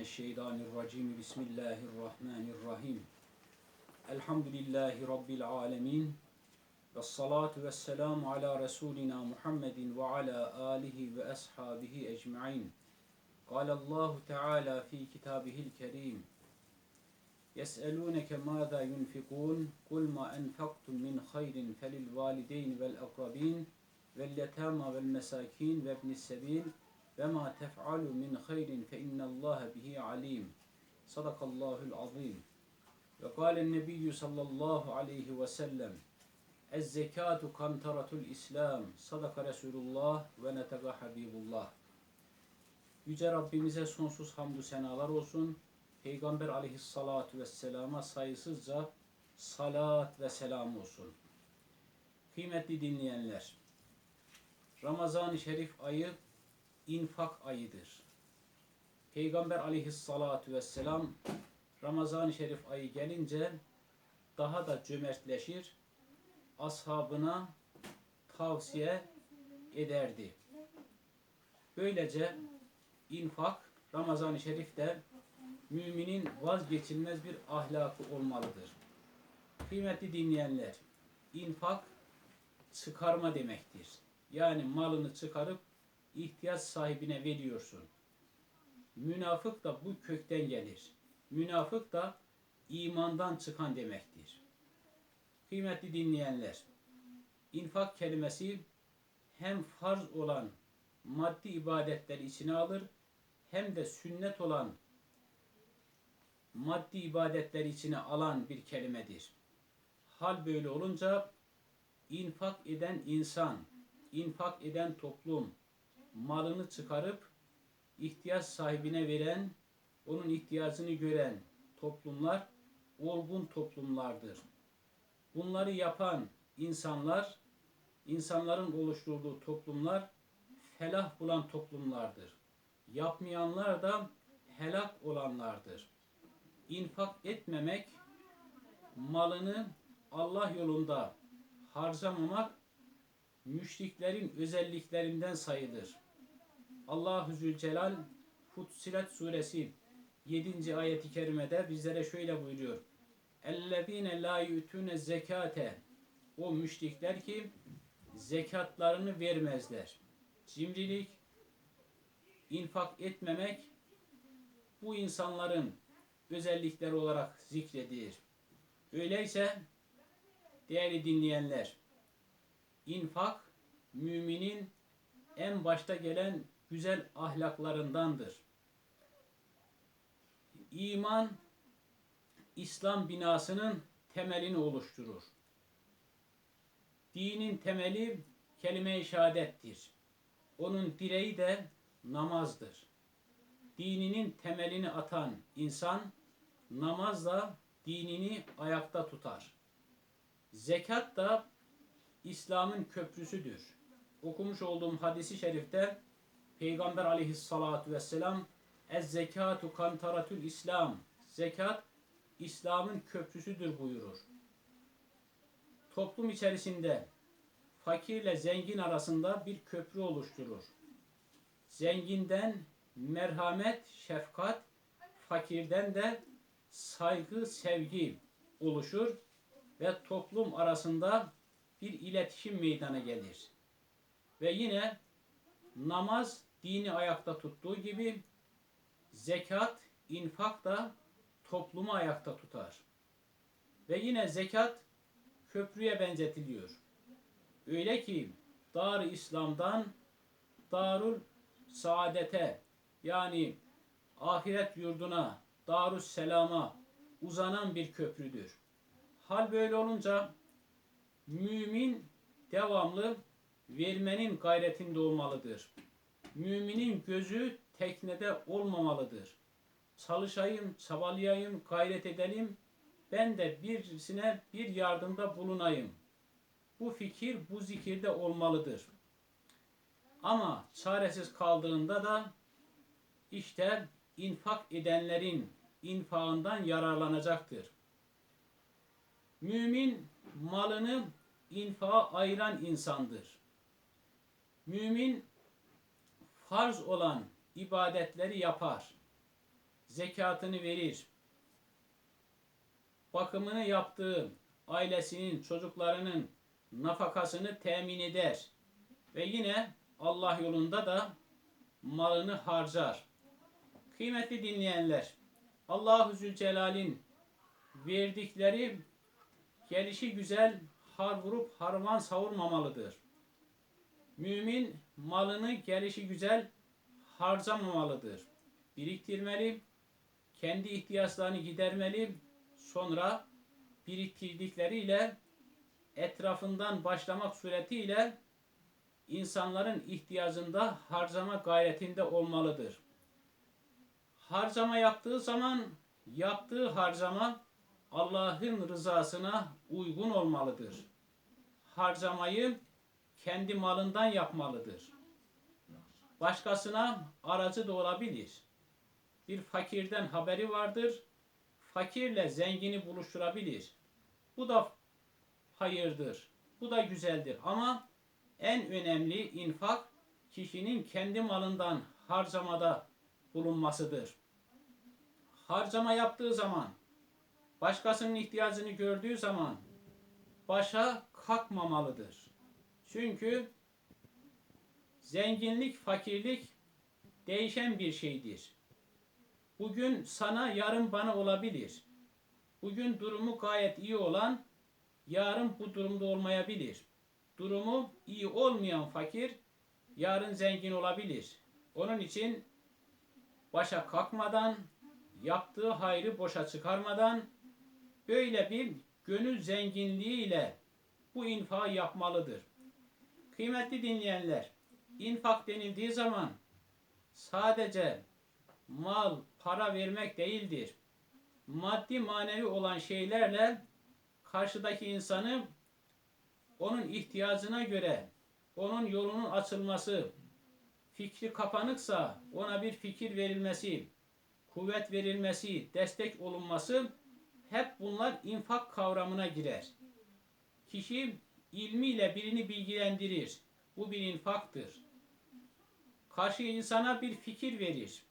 الشيطان الرجيم. بسم الله الرحمن الرحيم. الحمد لله رب العالمين والصلاة والسلام على رسولنا محمد وعلى آله وأصحابه أجمعين. قال الله تعالى في كتابه الكريم يسألونك ماذا ينفقون؟ قل ما أنفقتم من خير فللوالدين والأقربين واليتامى والمساكين وابن السبيل ve ma tef'alu min hayrin fe innallaha bihi alim. Sadakallahu'l azim. Ve kâlen nebiyyü sallallahu aleyhi ve sellem Ez-zekâtu kantaratul İslam. Sadaka Resulullah ve netega Habibullah. Yüce Rabbimize sonsuz hamdü senalar olsun. Peygamber aleyhissalatu vesselama sayısızca salat ve selam olsun. Kıymetli dinleyenler, Ramazan-ı Şerif ayı infak ayıdır. Peygamber aleyhissalatu vesselam Ramazan-ı Şerif ayı gelince daha da cömertleşir, ashabına tavsiye ederdi. Böylece infak Ramazan-ı Şerif'te müminin vazgeçilmez bir ahlakı olmalıdır. Kıymetli dinleyenler, infak çıkarma demektir. Yani malını çıkarıp ihtiyaç sahibine veriyorsun. Münafık da bu kökten gelir. Münafık da imandan çıkan demektir. Kıymetli dinleyenler, infak kelimesi hem farz olan maddi ibadetleri içine alır hem de sünnet olan maddi ibadetleri içine alan bir kelimedir. Hal böyle olunca infak eden insan, infak eden toplum, malını çıkarıp ihtiyaç sahibine veren, onun ihtiyacını gören toplumlar olgun toplumlardır. Bunları yapan insanlar, insanların oluşturduğu toplumlar felah bulan toplumlardır. Yapmayanlar da helak olanlardır. İnfak etmemek, malını Allah yolunda harcamamak müşriklerin özelliklerinden sayılır. Allahu Zülcelal Futsilet suresi 7. ayeti kerimede bizlere şöyle buyuruyor. Ellezine la yutune zekate o müşrikler ki zekatlarını vermezler. Cimrilik, infak etmemek bu insanların özellikleri olarak zikredilir. Öyleyse değerli dinleyenler, infak müminin en başta gelen güzel ahlaklarındandır. İman İslam binasının temelini oluşturur. Dinin temeli kelime-i şehadettir. Onun direği de namazdır. Dininin temelini atan insan namazla dinini ayakta tutar. Zekat da İslam'ın köprüsüdür. Okumuş olduğum hadisi şerifte Peygamber aleyhissalatu vesselam Ez zekatu kantaratül İslam. Zekat İslam'ın köprüsüdür buyurur. Toplum içerisinde fakirle zengin arasında bir köprü oluşturur. Zenginden merhamet, şefkat, fakirden de saygı, sevgi oluşur ve toplum arasında bir iletişim meydana gelir. Ve yine namaz dini ayakta tuttuğu gibi zekat, infak da toplumu ayakta tutar. Ve yine zekat köprüye benzetiliyor. Öyle ki dar İslam'dan Darul Saadete yani ahiret yurduna, Darus Selam'a uzanan bir köprüdür. Hal böyle olunca mümin devamlı vermenin gayretinde olmalıdır. Müminin gözü teknede olmamalıdır. Çalışayım, çabalayayım, gayret edelim. Ben de birisine bir yardımda bulunayım. Bu fikir bu zikirde olmalıdır. Ama çaresiz kaldığında da işte infak edenlerin infağından yararlanacaktır. Mümin malını infağa ayıran insandır. Mümin farz olan ibadetleri yapar. zekatını verir. Bakımını yaptığı ailesinin, çocuklarının nafakasını temin eder. Ve yine Allah yolunda da malını harcar. Kıymetli dinleyenler, Allahu Zülcelal'in verdikleri gelişi güzel har vurup harman savurmamalıdır. Mümin malını gelişi güzel harcamamalıdır. Biriktirmeli, kendi ihtiyaçlarını gidermeli, sonra biriktirdikleriyle etrafından başlamak suretiyle insanların ihtiyacında harcama gayretinde olmalıdır. Harcama yaptığı zaman yaptığı harcama Allah'ın rızasına uygun olmalıdır. Harcamayı kendi malından yapmalıdır. Başkasına aracı da olabilir. Bir fakirden haberi vardır. Fakirle zengini buluşturabilir. Bu da hayırdır. Bu da güzeldir. Ama en önemli infak kişinin kendi malından harcamada bulunmasıdır. Harcama yaptığı zaman, başkasının ihtiyacını gördüğü zaman başa kalkmamalıdır. Çünkü zenginlik, fakirlik değişen bir şeydir. Bugün sana, yarın bana olabilir. Bugün durumu gayet iyi olan, yarın bu durumda olmayabilir. Durumu iyi olmayan fakir, yarın zengin olabilir. Onun için başa kalkmadan, yaptığı hayrı boşa çıkarmadan, böyle bir gönül zenginliğiyle bu infakı yapmalıdır. Kıymetli dinleyenler, infak denildiği zaman sadece mal, para vermek değildir. Maddi manevi olan şeylerle karşıdaki insanı onun ihtiyacına göre onun yolunun açılması, fikri kapanıksa ona bir fikir verilmesi, kuvvet verilmesi, destek olunması hep bunlar infak kavramına girer. Kişi ilmiyle birini bilgilendirir. Bu bir infaktır. Karşı insana bir fikir verir.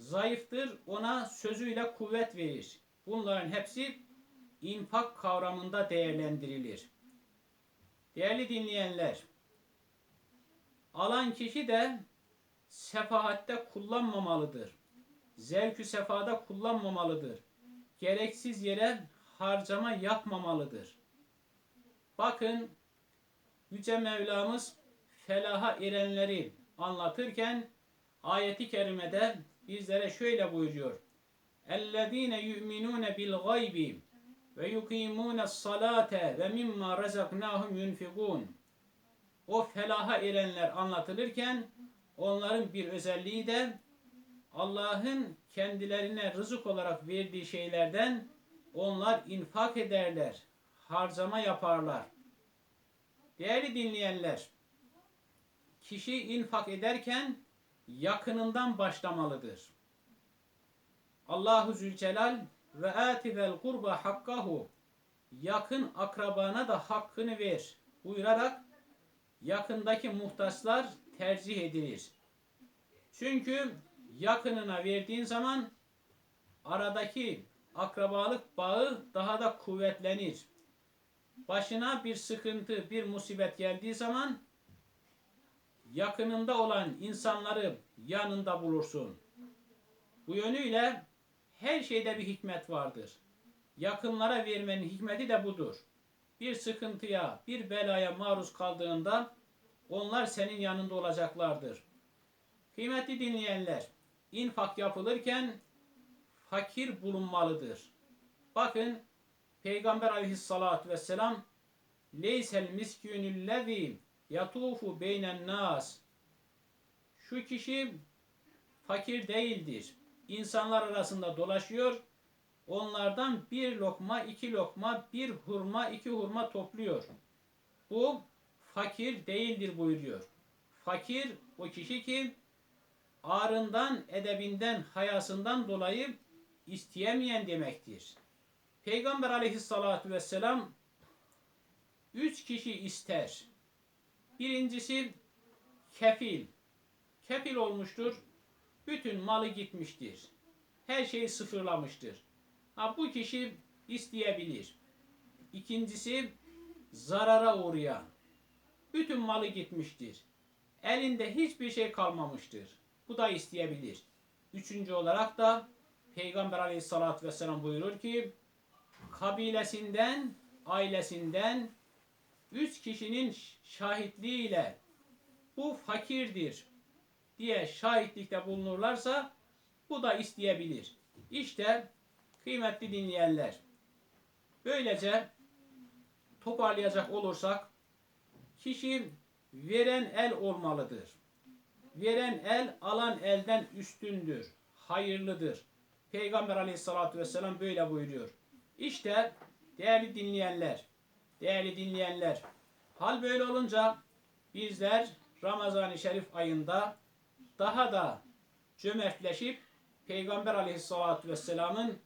Zayıftır ona sözüyle kuvvet verir. Bunların hepsi infak kavramında değerlendirilir. Değerli dinleyenler, alan kişi de sefahatte kullanmamalıdır. Zevkü sefada kullanmamalıdır. Gereksiz yere harcama yapmamalıdır. Bakın Yüce Mevlamız felaha erenleri anlatırken ayeti kerimede bizlere şöyle buyuruyor. اَلَّذ۪ينَ يُؤْمِنُونَ بِالْغَيْبِ وَيُقِيمُونَ الصَّلَاةَ وَمِمَّا رَزَقْنَاهُمْ يُنْفِقُونَ O felaha erenler anlatılırken onların bir özelliği de Allah'ın kendilerine rızık olarak verdiği şeylerden onlar infak ederler harcama yaparlar. Değerli dinleyenler, kişi infak ederken yakınından başlamalıdır. Allahu Zülcelal ve ativel kurba hakkahu yakın akrabana da hakkını ver buyurarak yakındaki muhtaçlar tercih edilir. Çünkü yakınına verdiğin zaman aradaki akrabalık bağı daha da kuvvetlenir. Başına bir sıkıntı, bir musibet geldiği zaman yakınında olan insanları yanında bulursun. Bu yönüyle her şeyde bir hikmet vardır. Yakınlara vermenin hikmeti de budur. Bir sıkıntıya, bir belaya maruz kaldığında onlar senin yanında olacaklardır. Kıymetli dinleyenler, infak yapılırken fakir bulunmalıdır. Bakın Peygamber aleyhissalatü vesselam leysel miskünüllezî yatufu beynen nas şu kişi fakir değildir. İnsanlar arasında dolaşıyor. Onlardan bir lokma, iki lokma, bir hurma, iki hurma topluyor. Bu fakir değildir buyuruyor. Fakir o kişi ki ağrından, edebinden, hayasından dolayı isteyemeyen demektir. Peygamber aleyhissalatu vesselam üç kişi ister. Birincisi kefil. Kefil olmuştur. Bütün malı gitmiştir. her şeyi sıfırlamıştır. Ha bu kişi isteyebilir. İkincisi zarara uğrayan. Bütün malı gitmiştir. Elinde hiçbir şey kalmamıştır. Bu da isteyebilir. Üçüncü olarak da Peygamber aleyhissalatü vesselam buyurur ki kabilesinden, ailesinden üç kişinin şahitliğiyle bu fakirdir diye şahitlikte bulunurlarsa bu da isteyebilir. İşte kıymetli dinleyenler böylece toparlayacak olursak kişi veren el olmalıdır. Veren el alan elden üstündür, hayırlıdır. Peygamber aleyhissalatü vesselam böyle buyuruyor. İşte değerli dinleyenler, değerli dinleyenler, hal böyle olunca bizler Ramazan-ı Şerif ayında daha da cömertleşip Peygamber aleyhissalatü vesselamın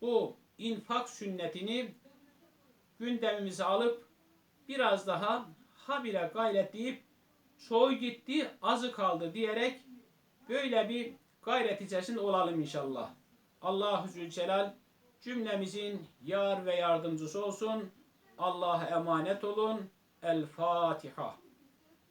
bu infak sünnetini gündemimize alıp biraz daha habire gayret deyip çoğu gitti azı kaldı diyerek böyle bir gayret içerisinde olalım inşallah. Allahu Zülcelal cümlemizin yar ve yardımcısı olsun. Allah'a emanet olun. El Fatiha.